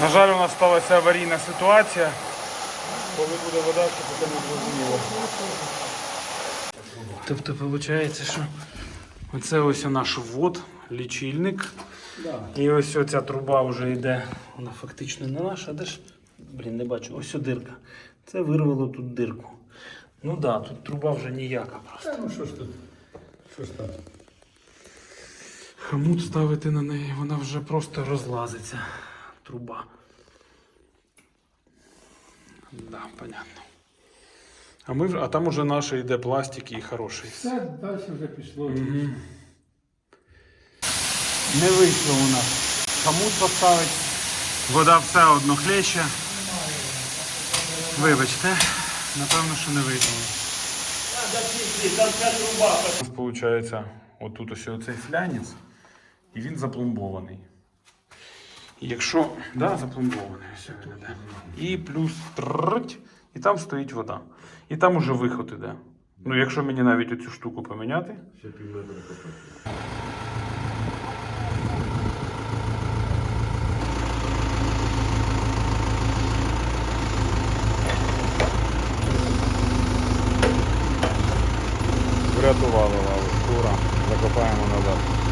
На жаль, у нас сталася аварійна ситуація. Коли буде вода, що поки не зрозуміло. Тобто, виходить, що оце ось наш ввод, лічильник. І ось оця труба вже йде. Вона фактично не наша, де ж? Блін, не бачу. Ось о дирка. Це вирвало тут дирку. Ну так, да, тут труба вже ніяка просто. Та ну що ж тут? Що ж там? Хомут ставити на неї, вона вже просто розлазиться. Труба. Да, понятно. А, ми, вже- а там уже наш йде пластик і хороший. Все, далі вже пішло. Не вийшло у нас. Хомут поставить. Вода все одно хлеще. Вибачте, напевно, що не вийшло. Виходить, отут ось оцей флянець, і він запломбований. Якщо. Да, запломбований. Ось він. І плюс трррть, і там стоїть вода. І там уже виход іде. Ну, якщо мені навіть оцю штуку поміняти. Врятували лаву. Ура. Закопаємо назад.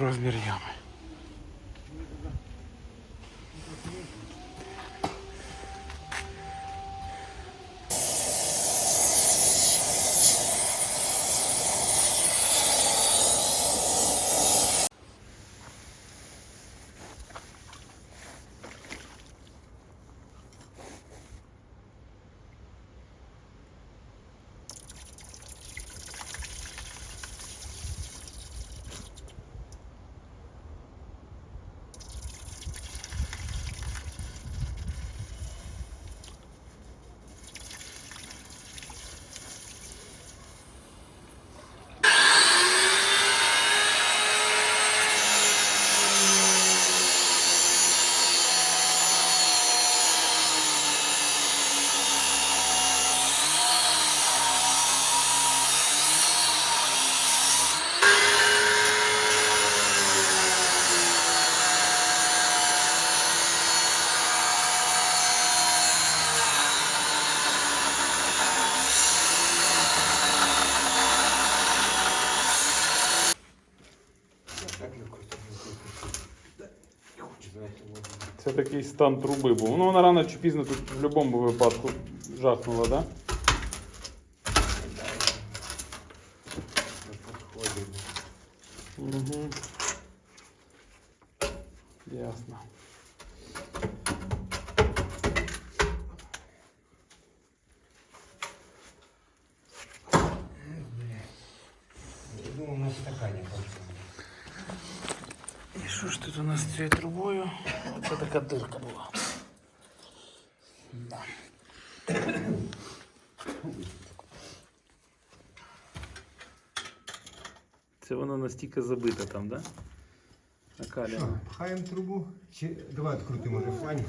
Розмір ями. Це такий стан труби був. Ну вона рано чи пізно тут в будь-якому випадку жахнула, так? Да? Угу. Ясно. Ну, у нас. І що ж тут у нас з цією трубою? Оце така дирка була. Да. Це вона настільки забита там, так? Да? Накалена. Пхаємо трубу. Чи... Давай відкрутимо вже фланець.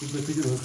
Тут не піде на